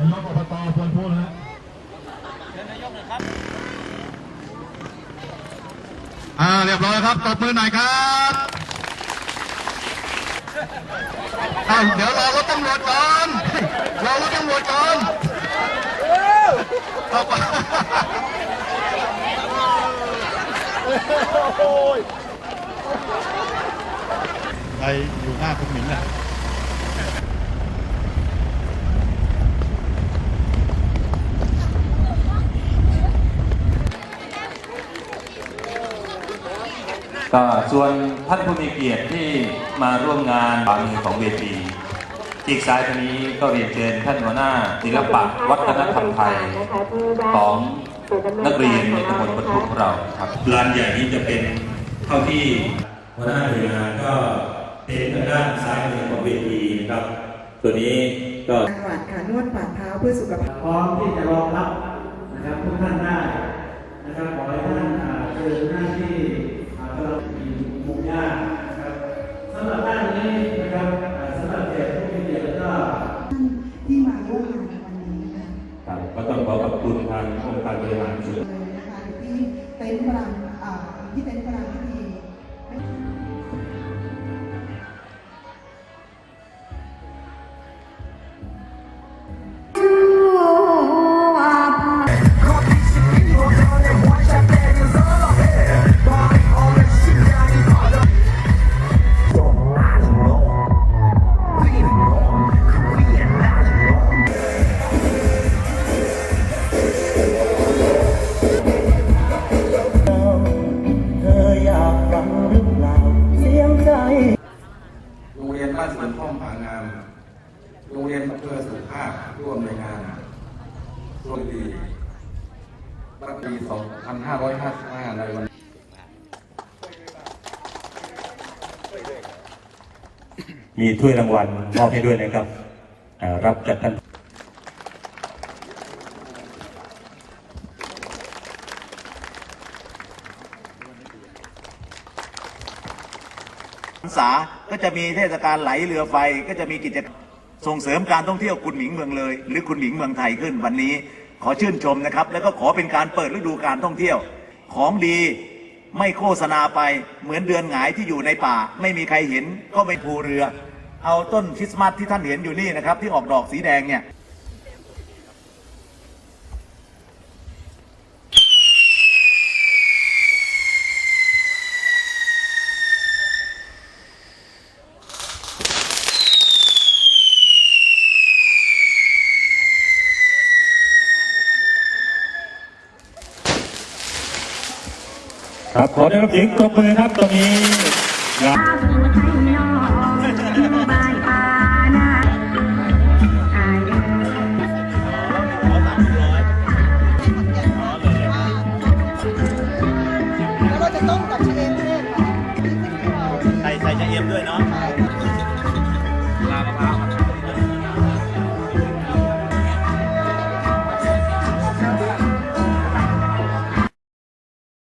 นายกอบตควรพูดนะเชิญนายกหน่อยครับอ่าเรียบร้อยครับตบมือหน่อยครับอ้าวเดี๋ยวรอรถตำรวจก่อนรอรถตำรวจก่อนเอไปไปอยู่หน้าคุณหมิงแหละ ก็ส่วนท่านผู้มีเกียรติที่มาร่วมงานบางของเวทีอีกสายทางนี้ก็เรียนเชิญท่านหัวหน้าศิลปะวัฒนธรรมไทยของนักเรียนในตำบลปทุมเราครับลานใหญ่นี้จะเป็นเท่าที่หัวหน้าหน่วยงานก็เป็นทางด้านซ้ายมือของเวทีนะครับ ตัวนี้ก็จังหวัดค่ะนวดฝ่าเท้าเพื่อสุขภาพพร้อมที่จะรองรับนะครับทุกท่านได้นะครับขอให้ท่านอ่าเจอหน้าที่อ่ากำลัง ยากนะครับสำหรับด้านนี้นะครับสำหรับแขกผู้มีเกียรติก็ที่มาร่วมงานในวันนี้ค่ะครับก็ต้องขอขอบคุณทางองค์การบริหารส่วนเลยนะคะที่เต็นท์พลังที่เต็นท์ รงเรียนบ้านสวนพ่องผางาม โรงเรียนอำเภอสุภาพร่วมในงานร่วมดีตั้งปี 2555 ในวันมีถ้วยรางวัลมอบให้ด้วยนะครับ รับจากท่าน พรรษาก็จะมีเทศกาลไหลเรือไฟก็จะมีกิจกรรมส่งเสริมการท่องเที่ยวคุณหมิงเมืองเลย หรือคุณหมิงเมืองไทยขึ้นวันนี้ ขอชื่นชมนะครับ แล้วก็ขอเป็นการเปิดฤดูการท่องเที่ยว ของดีไม่โฆษณาไปเหมือนเดือนหงายที่อยู่ในป่า ไม่มีใครเห็นก็ไม่ภูเรือ เอาต้นคริสต์มาสที่ท่านเห็นอยู่นี่นะครับ ที่ออกดอกสีแดงเนี่ย ครับขอได้รับเสียงตบมือครับตรงนี้ใส่ใส่จะเอี่ยมด้วยเนาะ